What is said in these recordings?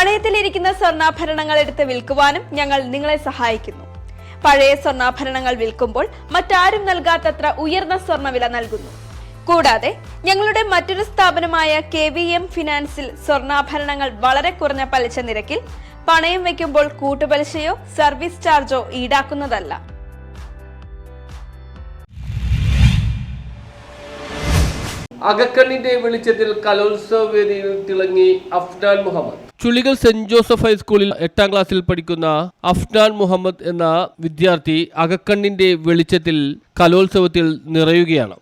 പണയത്തിലിരിക്കുന്ന സ്വർണാഭരണങ്ങൾ എടുത്ത് വിൽക്കുവാനും ഞങ്ങൾ നിങ്ങളെ സഹായിക്കുന്നു. പഴയ സ്വർണാഭരണങ്ങൾ വിൽക്കുമ്പോൾ മറ്റാരും നൽകാത്തത്ര ഉയർന്ന സ്വർണവില നൽകുന്നു. കൂടാതെ ഞങ്ങളുടെ മറ്റൊരു സ്ഥാപനമായ കെ വി എം ഫിനാൻസിൽ സ്വർണാഭരണങ്ങൾ വളരെ കുറഞ്ഞ പലിശ നിരക്കിൽ പണയം വയ്ക്കുമ്പോൾ കൂട്ടുപലിശയോ സർവീസ് ചാർജോ ഈടാക്കുന്നതല്ല. അകക്കണ്ണിന്റെ വെളിച്ചത്തിൽ കലോത്സവ വേദിയിൽ തിളങ്ങി അഫ്നാൻ മുഹമ്മദ്. ചുള്ളികൾ സെന്റ് ജോസഫ് ഹൈസ്കൂളിൽ എട്ടാം ക്ലാസ്സിൽ പഠിക്കുന്ന അഫ്നാൻ മുഹമ്മദ് എന്ന വിദ്യാർത്ഥി അകക്കണ്ണിന്റെ വെളിച്ചത്തിൽ കലോത്സവത്തിൽ നിറയുകയാണ്.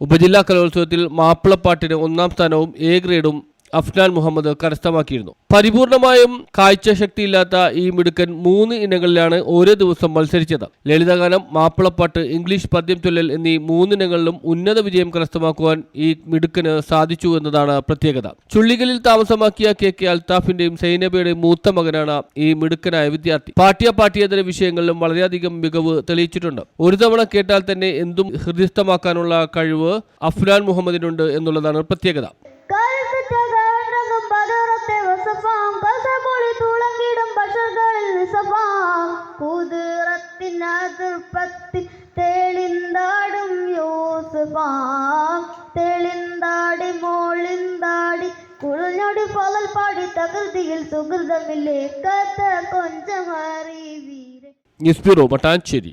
ഉപജില്ലാ കലോത്സവത്തിൽ മാപ്പിളപ്പാട്ടിന് ഒന്നാം സ്ഥാനവും എ ഗ്രേഡും അഫ്നാൻ മുഹമ്മദ് കരസ്ഥമാക്കിയിരുന്നു. പരിപൂർണമായും കാഴ്ചശക്തിയില്ലാത്ത ഈ മിടുക്കൻ മൂന്ന് ഇനങ്ങളിലാണ് ഓരോ ദിവസം മത്സരിച്ചത്. ലളിതഗാനം മാപ്പിളപ്പാട്ട് ഇംഗ്ലീഷ് പദ്യം ചൊല്ലൽ എന്നീ മൂന്നിനങ്ങളിലും ഉന്നത വിജയം കരസ്ഥമാക്കുവാൻ ഈ മിടുക്കന് സാധിച്ചു എന്നതാണ് പ്രത്യേകത. ചുള്ളികളിൽ താമസമാക്കിയ കെ കെ അൽത്താഫിന്റെയും സൈനബയുടെയും മൂത്ത മകനാണ് ഈ മിടുക്കനായ വിദ്യാർത്ഥി. പാഠ്യ പാഠ്യേതര വിഷയങ്ങളിലും വളരെയധികം മികവ് തെളിയിച്ചിട്ടുണ്ട്. ഒരു തവണ കേട്ടാൽ തന്നെ എന്തും ഹൃദയസ്ഥമാക്കാനുള്ള കഴിവ് അഫ്നാൻ മുഹമ്മദിനുണ്ട് എന്നുള്ളതാണ് പ്രത്യേകത. അതിർപ്പത്തിൽ തെളിന്താടും യൂസുഫാം. തെളിന്താടി മോളിന്താടി കുളിഞ്ഞൊടി പകൽ പാടി തകൃതിയിൽ സുഹൃതമില്ലേ? കഥ കൊഞ്ചമറിവീരെ ന്യൂസ് ബ്യൂറോ മട്ടാഞ്ചേരി